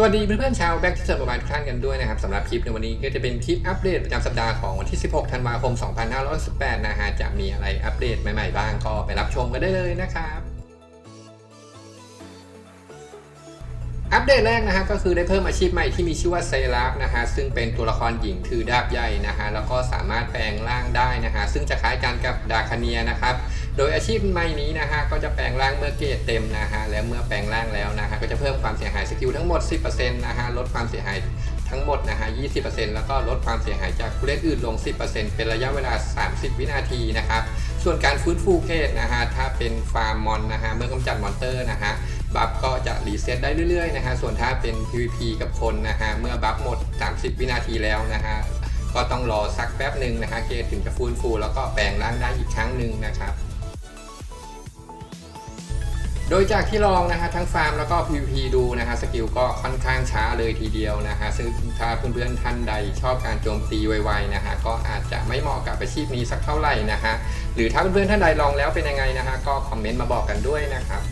สวัสดีเพื่อนๆชาวแบ็กที่เจอประมาณทุกท่านกันด้วยนะครับสำหรับคลิปในวันนี้ก็จะเป็นคลิปอัปเดตประจำสัปดาห์ของวันที่ 16 ธันวาคม 2518 นะฮะจะมีอะไรอัปเดตใหม่ๆบ้างก็ไปรับชมกันได้เลยนะครับ อัปเดตแรกนะฮะก็คือได้เพิ่มอาชีพใหม่ที่มีชื่อว่าเซราฟนะฮะซึ่งเป็นตัวละครหญิงถือดาบใหญ่นะฮะแล้วก็สามารถแปลงร่างได้นะฮะซึ่งจะคล้ายกันกับดาคาเนียนะครับโดยอาชีพใหม่นี้นะฮะก็จะแปลงร่างเมื่อเกรดเต็มนะฮะและเมื่อแปลงร่างแล้วนะฮะก็จะเพิ่มความเสียหายสกิลทั้งหมด 10%นะฮะลดความเสียหายทั้งหมดนะฮะ 20%แล้วก็ลดความเสียหายจากผู้เล่นอื่นลง 10%เป็นระยะเวลา 30 วินาทีนะครับ ส่วนการฟื้นฟูเกรดนะฮะ ถ้าเป็นฟาร์มมอนนะฮะ เมื่อกำจัดมอนเตอร์นะฮะ บัฟก็จะรีเซ็ตได้เรื่อยๆนะฮะ ส่วนถ้าเป็น PVP กับคนนะฮะ เมื่อบัฟหมด 30 วินาทีแล้วนะฮะ ก็ต้องรอสักแป๊บหนึ่งนะฮะ เกรดถึงจะฟื้นฟูแล้วก็แปลงร่างได้อีกครั้งหนึ่งนะครับโดยจากที่ลองนะฮะทั้งฟาร์มแล้วก็ PVP ดูนะฮะสกิลก็ค่อนข้างช้าเลยทีเดียวนะฮะซึ่งถ้าเพื่อนๆท่านใดชอบการโจมตีไวๆนะฮะก็อาจจะไม่เหมาะกับอาชีพนี้สักเท่าไหร่นะฮะหรือถ้าเพื่อนๆท่านใดลองแล้วเป็นยังไงนะฮะก็คอมเมนต์มาบอกกันด้วยนะครับ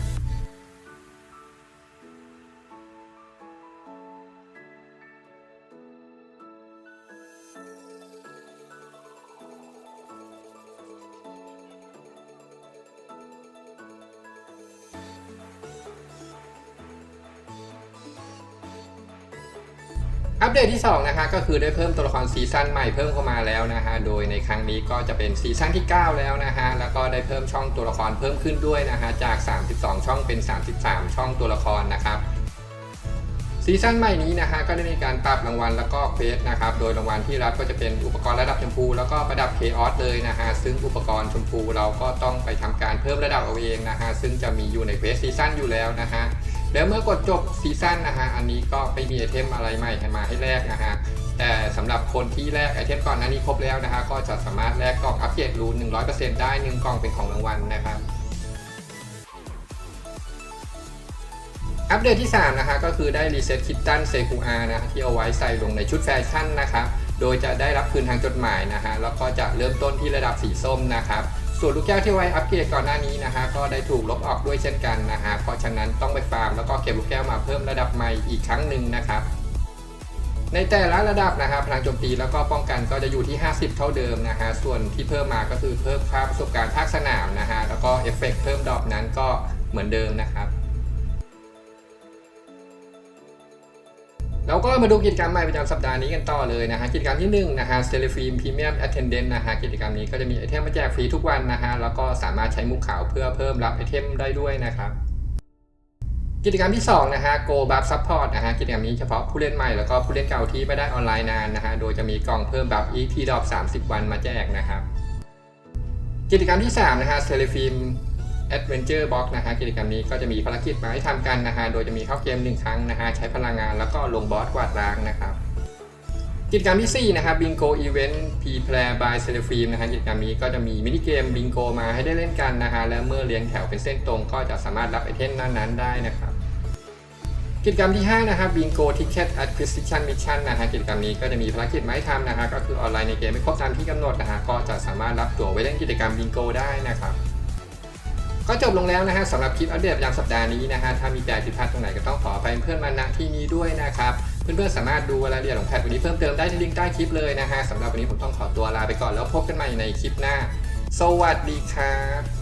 อัปเดตที่ 2 นะคะก็คือได้เพิ่มตัวละครซีซั่นใหม่เพิ่มเข้ามาแล้วนะฮะโดยในครั้งนี้ก็จะเป็นซีซั่นที่ 9 แล้วนะฮะแล้วก็ได้เพิ่มช่องตัวละครเพิ่มขึ้นด้วยนะฮะจาก 32 ช่องเป็น 33 ช่องตัวละครนะครับซีซั่นใหม่นี้นะฮะก็ได้มีการปรับรางวัลแล้วก็เควสนะครับโดยรางวัลที่รับก็จะเป็นอุปกรณ์ระดับชมพู แล้วก็ประดับเคออสเลยนะฮะซึ่งอุปกรณ์ชมพูเราก็ต้องไปทำการเพิ่มระดับเอาเองนะฮะซึ่งจะมีอยู่ในเควสซีซั่นอยู่แล้วนะฮะ แล้วเมื่อกดจบซีซั่นนะฮะ อันนี้ก็ไม่มีไอเทมอะไรใหม่ให้มาให้แลกนะฮะ แต่สำหรับคนที่แลกไอเทมก่อนหน้านี้ครบแล้วนะฮะ ก็จะสามารถแลกกล่องอัปเกรดรูน100%ได้1กล่องเป็นของรางวัลนะครับอัปเดตที่ 3 นะฮะก็คือได้รีเซ็ตคิตตันเซคูอานะที่เอาไว้ใส่ลงในชุดแฟชั่นนะครับ โดยจะได้รับคืนทางจดหมายนะฮะ แล้วก็จะเริ่มต้นที่ระดับสีส้มนะครับ ส่วนลูกแก้วที่ไว้อัปเกรดก่อนหน้านี้นะฮะก็ได้ถูกลบออกด้วยเช่นกันนะฮะเพราะฉะนั้นต้องไปฟาร์มแล้วก็เก็บลูกแก้วมาเพิ่มระดับใหม่อีกครั้งหนึ่งนะครับในแต่ละระดับนะฮะพลังโจมตีแล้วก็ป้องกันก็จะอยู่ที่ 50 เท่าเดิมนะฮะส่วนที่เพิ่มมาก็คือเพิ่มค่าประสบการณ์ภาคสนามนะฮะแล้วก็เอฟเฟกต์เพิ่มดอกนั้นก็เหมือนเดิมนะครับ เราก็มาดูกิจกรรมใหม่ประจำสัปดาห์นี้กันต่อเลยนะฮะกิจกรรมที่1นะฮะเซเลฟิล์มพรีเมียมแอทเทนเดนต์นะฮะกิจกรรมนี้ก็จะมีไอเทมมาแจกฟรีทุกวันนะฮะแล้วก็สามารถใช้มุกขาวเพื่อเพิ่มรับไอเทมได้ด้วยนะครับกิจกรรมที่2นะฮะ Go Buff Support นะฮะกิจกรรมนี้เฉพาะผู้เล่นใหม่แล้วก็ผู้เล่นเก่าที่ไม่ได้ออนไลน์นานนะฮะโดยจะมีกล่องเพิ่มบัฟ EP ดอก30 วันมาแจกนะครับกิจกรรมที่3นะฮะเซเลฟิล์ม Adventure Box นะฮะกิจกรรมนี้ก็จะมีภารกิจมาให้ทำกันนะฮะโดยจะมีเข้าเกม1ครั้งนะฮะใช้พลังงานแล้วก็ลงบอสกวาดล้างนะครับกิจกรรมที่4นะครับ Bingo Event P Play by c e l e f i l m นะฮะกิจกรรมนี้ก็จะมีมินิเกม Bingo มาให้ได้เล่นกันนะฮะและเมื่อเรียงแถวเป็นเส้นตรงก็จะสามารถรับไอเทมนั้นๆได้นะครับกิจกรรมที่ 5 นะครับ Bingo Ticket Acquisition Mission นะฮะกิจกรรมนี้ก็จะมีภารกิจมาให้ทำนะฮะก็คือออนไลน์ในเกมไม่ครบตามที่กำหนดนะฮะก็จะสามารถรับตั๋วไว้เล่นกิจกรรม Bingo ได้นะครับ ก็จบลงแล้วนะฮะสำหรับคลิปอัปเดตประจำสัปดาห์นี้นะฮะถ้ามีแปลผิดพลาดตรงไหนก็ต้องขอไปเพื่อนมาณที่นี้ด้วยนะครับเพื่อนๆสามารถดูรายละเอียดของแพทวันนี้เพิ่มเติมได้ที่ลิงก์ใต้คลิปเลยนะฮะสำหรับวันนี้ผมต้องขอตัวลาไปก่อนแล้วพบกันใหม่ในคลิปหน้า สวัสดีครับ